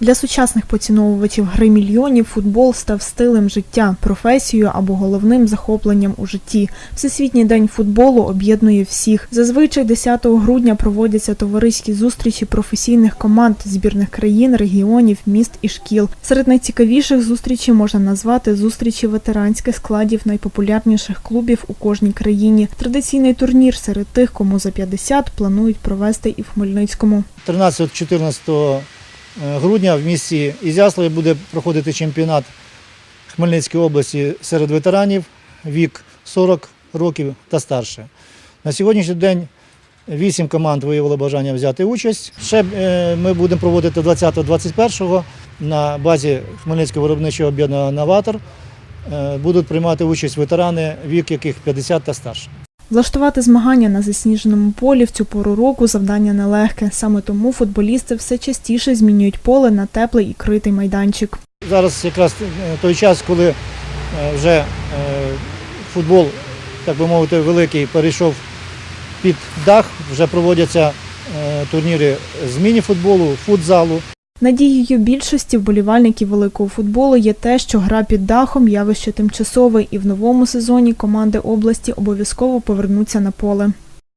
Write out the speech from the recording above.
Для сучасних поціновувачів гри мільйонів футбол став стилем життя, професією або головним захопленням у житті. Всесвітній день футболу об'єднує всіх. Зазвичай 10 грудня проводяться товариські зустрічі професійних команд збірних країн, регіонів, міст і шкіл. Серед найцікавіших зустрічей можна назвати зустрічі ветеранських складів найпопулярніших клубів у кожній країні. Традиційний турнір серед тих, кому за 50, планують провести і в Хмельницькому. 13-14 грудня в місті Ізяславі буде проходити чемпіонат Хмельницької області серед ветеранів вік 40 років та старше. На сьогоднішній день вісім команд виявили бажання взяти участь. Ще е, ми будемо проводити 20-21 на базі Хмельницького виробничого об'єднання «Новатор». Е, Будуть приймати участь ветерани, вік яких 50 та старше. Влаштувати змагання на засніженому полі в цю пору року завдання нелегке. Саме тому футболісти все частіше змінюють поле на теплий і критий майданчик. Зараз якраз е, той час, коли е, вже е, футбол, так би мовити, великий перейшов під дах, вже проводяться турніри з міні-футболу, футзалу. Надією більшості вболівальників великого футболу є те, що гра під дахом явище тимчасове, і в новому сезоні команди області обов'язково повернуться на поле.